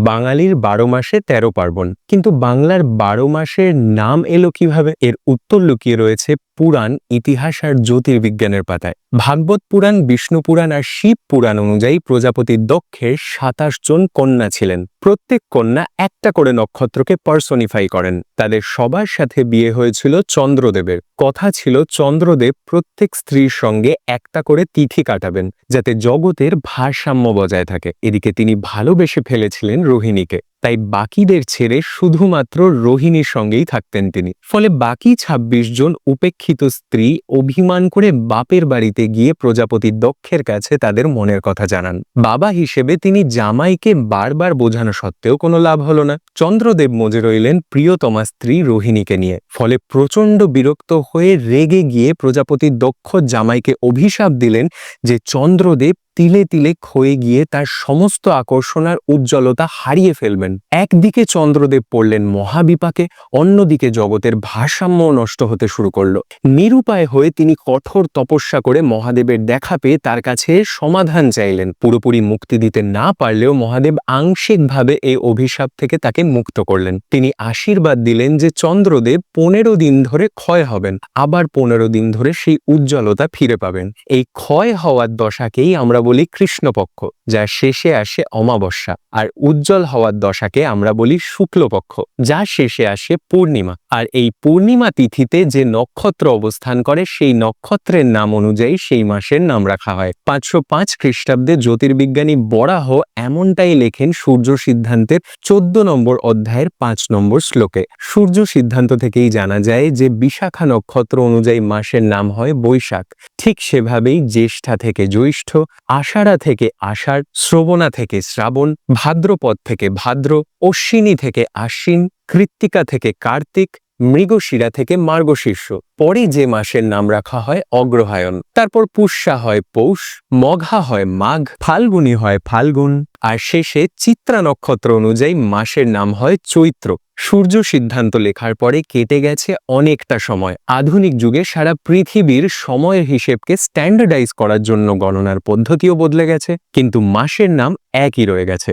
বাঙালির বারো মাসে তেরো পার্বণ। কিন্তু বাংলার বারো মাসের নাম এলো কীভাবে? এর উত্তর লুকিয়ে রয়েছে পুরাণ, ইতিহাস আর জ্যোতির্বিজ্ঞানের পাতায়। ভাগবত পুরাণ, বিষ্ণু পুরাণ আর শিব পুরাণ অনুযায়ী প্রজাপতি দক্ষের সাতাশ জন কন্যা ছিলেন। প্রত্যেক কন্যা একটা করে নক্ষত্রকে পার্সনিফাই করেন। তাদের সবার সাথে বিয়ে হয়েছিল চন্দ্রদেবের। কথা ছিল চন্দ্রদেব প্রত্যেক স্ত্রীর সঙ্গে একটা করে তিথি কাটাবেন, যাতে জগতের ভারসাম্য বজায় থাকে। এদিকে তিনি ভালোবেসে ফেলেছিলেন রোহিণীকে। তাই বাকিদের ছেড়ে শুধুমাত্র রোহিণীর সঙ্গেই থাকতেন তিনি। ফলে বাকি ২৬ জন উপেক্ষিত স্ত্রী অভিমান করে বাপের বাড়িতে গিয়ে প্রজাপতি দক্ষের কাছে তাদের মনের কথা জানান। বাবা হিসেবে তিনি জামাইকে বারবার বোঝানো সত্ত্বেও কোনো লাভ হলো না। চন্দ্রদেব মজে রইলেন প্রিয়তমা স্ত্রী রোহিণীকে নিয়ে। ফলে প্রচণ্ড বিরক্ত হয়ে রেগে গিয়ে প্রজাপতি দক্ষ জামাইকে অভিশাপ দিলেন যে চন্দ্রদেব তিলে তিলে ক্ষয়ে গিয়ে তার সমস্ত আকর্ষণ আর উজ্জ্বলতা হারিয়ে ফেলবেন। একদিকে চন্দ্রদেব পড়লেন মহাবিপাকে, অন্যদিকে জগতের ভারসাম্য নষ্ট হতে শুরু করল। নিরুপায় হয়ে তিনি কঠোর তপস্যা করে মহাদেবের দেখা পেয়ে তার কাছে সমাধান চাইলেন। পুরোপুরি মুক্তি দিতে না পারলেও মহাদেব আংশিকভাবে এই অভিশাপ থেকে তাকে মুক্ত করলেন। তিনি আশীর্বাদ দিলেন যে চন্দ্রদেব পনেরো দিন ধরে ক্ষয় হবেন, আবার পনেরো দিন ধরে সেই উজ্জ্বলতা ফিরে পাবেন। এই ক্ষয় হওয়ার দশাকেই আমরা বলি কৃষ্ণপক্ষ, যা শেষে আসে অমাবস্যা, আর উজ্জ্বল হওয়ার দশাকে আমরা বলি শুক্লপক্ষ, যা শেষে আসে পূর্ণিমা। আর এই পূর্ণিমা তিথিতে যে নক্ষত্র অবস্থান করে, সেই নক্ষত্রের নাম অনুযায়ী সেই মাসের নাম রাখা হয়। পাঁচশো পাঁচ খ্রিস্টাব্দে জ্যোতির্বিজ্ঞানী বরাহ এমনটাই লেখেন সূর্য সিদ্ধান্তের চোদ্দ নম্বর অধ্যায়ের পাঁচ নম্বর শ্লোকে। সূর্য সিদ্ধান্ত থেকেই জানা যায় যে বিশাখা নক্ষত্র অনুযায়ী মাসের নাম হয় বৈশাখ। ঠিক সেভাবেই জ্যেষ্ঠা থেকে জ্যৈষ্ঠ, আষাঢ়া থেকে আষাঢ়, শ্রবণা থেকে শ্রাবণ, ভাদ্রপদ থেকে ভাদ্র অশ্বিনী থেকে আশ্বিন, কৃত্তিকা থেকে কার্তিক, মৃগশিরা থেকে মার্গশীর্ষ। পরে যে মাসের নাম রাখা হয় অগ্রহায়ণ। তারপর পুষ্যা হয় পৌষ, মঘা হয় মাঘ, ফাল্গুনী হয় ফাল্গুন, আর শেষে চিত্রা নক্ষত্র অনুযায়ী মাসের নাম হয় চৈত্র। সূর্য সিদ্ধান্ত লেখার পরে কেটে গেছে অনেকটা সময়। আধুনিক যুগে সারা পৃথিবীর সময়ের হিসেবকে স্ট্যান্ডার্ডাইজ করার জন্য গণনার পদ্ধতিও বদলে গেছে, কিন্তু মাসের নাম একই রয়ে গেছে।